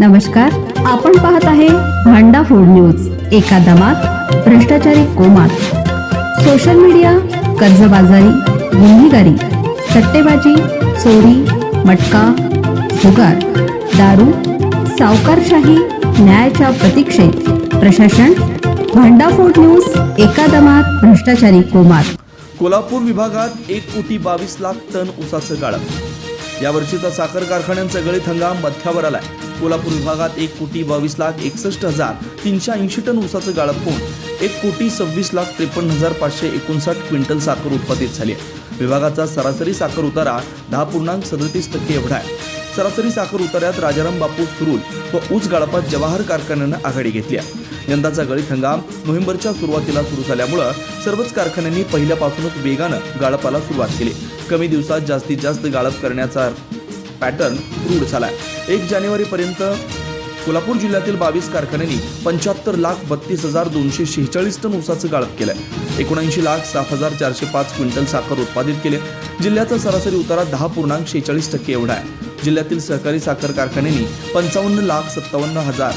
नमस्कार आपण पाहत आहे भांडा फोड न्यूज एका दमात भ्रष्टाचारी कोमात. सोशल मीडिया कर्जबाजारी गुन्हेगारी सट्टेबाजी चोरी मटका जुगार दारू सावकारशाही न्यायाच्या प्रतीक्षेत. प्रशासन भांडाफोड न्यूज एका दमात भ्रष्टाचारी कोमात. कोल्हापूर विभागात एक कोटी बावीस लाख टन उसाचं गाळप. यावर्षीचा साखर कारखान्यांचा गळीत हंगाम मध्यावर आलाय. कोल्हापूर विभागात एक कोटी बावीस लाख एकसष्ट हजार तीनशे ऐंशी टन ऊसाचं गाळप होऊन एक कोटी सव्वीस लाख त्रेपन्न हजार पाचशे एकोणसाठ क्विंटल साखर उत्पादित झाली आहे. विभागाचा सरासरी साखर उतारा दहा पूर्णांक सदतीस टक्के एवढा आहे. सरासरी साखर उतार्यात राजाराम बापू सुरूल व ऊस गाळपात जवाहर कारखान्यानं आघाडी घेतली आहे. यंदाचा गळीत हंगाम नोव्हेंबरच्या सुरुवातीला सुरू झाल्यामुळं सर्वच कारखान्यांनी पहिल्यापासूनच वेगानं गाळपाला सुरुवात केली. कमी दिवसात जास्तीत जास्त गाळप करण्याचा पॅटर्न रूढ झालाय. एक जानेवारीपर्यंत कोल्हापूर जिल्ह्यातील बावीस कारखान्यांनी पंच्याहत्तर लाख बत्तीस हजार दोनशे शेहेचाळीस टन ऊसाचं गाळप केलंय. एकोणऐंशी लाख सात हजार चारशे पाच क्विंटल साखर उत्पादित केले. जिल्ह्याचा सरासरी उतारा दहा पूर्णांक शेहेचाळीस टक्के एवढा आहे. जिल्ह्यातील सहकारी साखर कारखान्यांनी पंचावन्न लाख सत्तावन्न हजार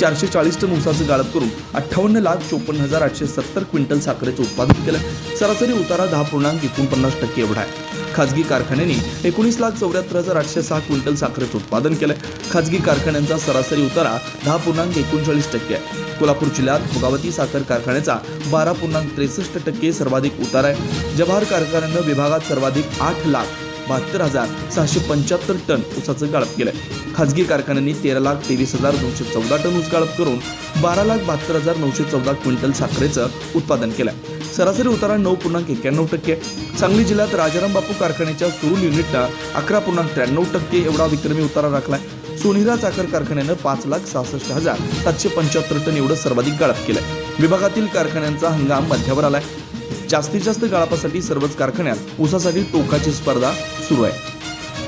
चारशे चाळीस टन ऊसाचं गाळप करून अठ्ठावन्न लाख चोपन्न हजार आठशे सत्तर क्विंटल साखरेचं उत्पादन केलं. सरासरी उतारा दहा पूर्णांक एकोणपन्नास टक्के एवढा आहे. खाजगी कारखान्यांनी एकोणीस लाख चौऱ्याहत्तर हजार आठशे सहा क्विंटल साखरेचं उत्पादन केलं. खाजगी कारखान्यांचा सरासरी उतारा दहा पूर्णांक एकोणचाळीस टक्के आहे. कोल्हापूर जिल्ह्यात भोगावती साखर कारखान्याचा बारा पूर्णांक त्रेसष्ट टक्के सर्वाधिक उतारा आहे. जवाहर कारखान्यानं विभागात सर्वाधिक आठ लाख बहात्तर हजार सहाशे पंच्याहत्तर टन ऊसाचं गाळप केलंय. खाजगी कारखान्यांनी तेरा लाख तेवीस हजार दोनशे चौदा टन ऊस गाळप करून बारा लाख बहात्तर हजार नऊशे चौदा क्विंटल साखरेचं उत्पादन केलंय. सरासरी उतारा नऊ पूर्णांक एक्क्याण्णव टक्के. सांगली जिल्ह्यात राजाराम बापू कारखान्याच्या सुरुल युनिटनं अकरा पूर्णांक त्र्याण्णव टक्के एवढा विक्रमी उतारा राखलाय. सोनिरा साखर कारखान्यानं पाच लाख सहासष्ट हजार सातशे पंच्याहत्तर टन एवढं सर्वाधिक गाळप केलंय. विभागातील कारखान्यांचा हंगाम मध्यावर आलाय. जास्तीत जास्त गाळापासाठी सर्वच कारखान्यात ऊसासाठी टोकाची स्पर्धा सुरू आहे.